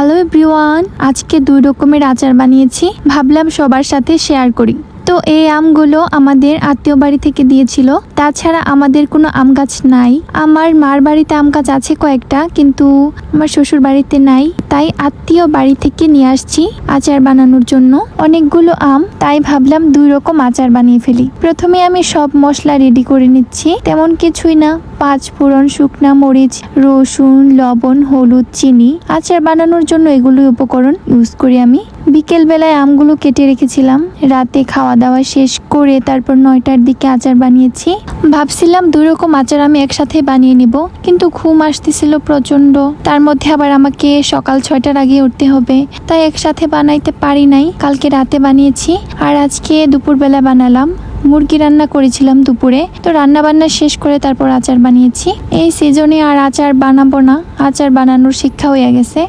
Hello everyone আজকে দুই রকমের আচার বানিয়েছি। ভাবলাম সবার সাথে শেয়ার করি। তো এই আমগুলো আমাদের আত্মীয় বাড়ি থেকে দিয়েছিল। তাছাড়া আমাদের কোনো আম গাছ নাই। আমার মার বাড়িতে আম গাছ আছে কয়েকটা, কিন্তু আমার শ্বশুর বাড়িতে নাই। তাই আত্মীয় বাড়ি থেকে নিয়ে আসছি আচার বানানোর জন্য। অনেকগুলো আম, তাই ভাবলাম দুই রকম আচার বানিয়ে ফেলি। প্রথমে আমি সব মশলা রেডি করে নিচ্ছি। তেমন কিছুই না। পাঁচ ফোড়ন, শুকনা মরিচ, রসুন, লবণ, হলুদ, চিনি। আচার বানানোর জন্য এগুলোই উপকরণ ইউজ করি আমি। বিকেল বেলায় আমগুলো কেটে রেখেছিলাম। রাতে খাওয়া দাওয়া শেষ করে তারপর নয়টার দিকে আচার বানিয়েছি। ভাবছিলাম দুই রকম আচার আমি একসাথে বানিয়ে নিব, কিন্তু ঘুম আসতেছিল প্রচণ্ড তার মধ্যে আবার আমাকে সকাল ছয়টার আগে উঠতে হবে, তাই একসাথে বানাইতে পারি নাই। কালকে রাতে বানিয়েছি, আর আজকে দুপুরবেলা বানালাম। মুরগি রান্না করেছিলাম দুপুরে। তো রান্না বান্না শেষ করে তারপর আচার বানিয়েছি। এই সিজনে আর আচার বানাবো না। আচার বানানোর শিক্ষা হয়ে গেছে।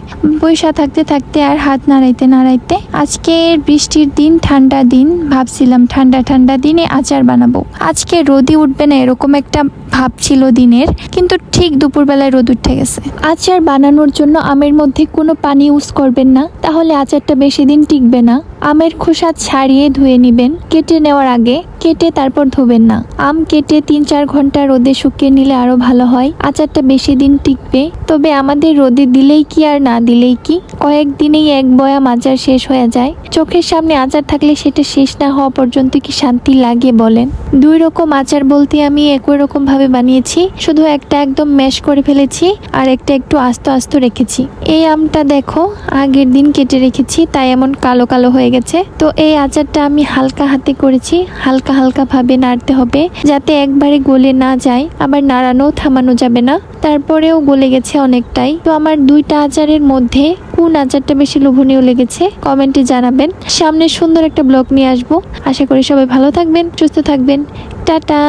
বৈশা থাকতে থাকতে আর হাত নাড়াইতে নাড়াইতে আজকের বৃষ্টির দিন, ঠান্ডা দিন, ভাবছিলাম ঠান্ডা ঠান্ডা দিনে আচার বানাবো। আজকে রোদি উঠবে না, এরকম একটা ভাব ছিল দিনের, কিন্তু ঠিক দুপুরবেলায় রোদ উঠে গেছে। আচার বানানোর জন্য আমের মধ্যে কোনো পানি ইউজ করবেন না, তাহলে আচারটা বেশি দিন টিকবে না। আমের খোসা ছাড়িয়ে ধুয়ে নেবেন। কেটে নেওয়ার আগে কেটে তারপর ধোবেন না। আম কেটে তিন চার ঘণ্টা রোদে শুকিয়ে নিলে আরও ভালো হয়। আচারটা বেশি দিন টিকবে। তবে আমাদের রোদে দিলেই কি আর না দিলেই কি? কয়েকদিনেই এক বয়াম আচার শেষ হয়ে যায়। চোখের সামনে আচার থাকলে সেটা শেষ না হওয়া পর্যন্ত কি শান্তি লাগে বলেন। দুই রকম আচার বলতে আমি একই রকম ভাবে বানিয়েছি। শুধু একটা একদম ম্যাশ করে ফেলেছি আর একটা একটু আস্ত আস্ত রেখেছি। এই আমটা দেখো, আগের দিন কেটে রেখেছি, তাই এমন কালো কালো হয়ে গেছে। তো এই আচারটা আমি হালকা হাতে করেছি। হালকা হালকা ভাবে নাড়তে হবে, যাতে একবারে গলে না যায়। আবার নাড়ানো থামানো যাবে না। তারপরেও গলে গেছে অনেকটাই। তো আমার দুইটা আচারের মধ্যে কোন আচারটা বেশি লোভনীয় লেগেছে কমেন্টে জানাবেন। সামনে সুন্দর একটা ব্লগ নিয়ে আসব। আশা করি সবাই ভালো থাকবেন, সুস্থ থাকবেন। টাটা!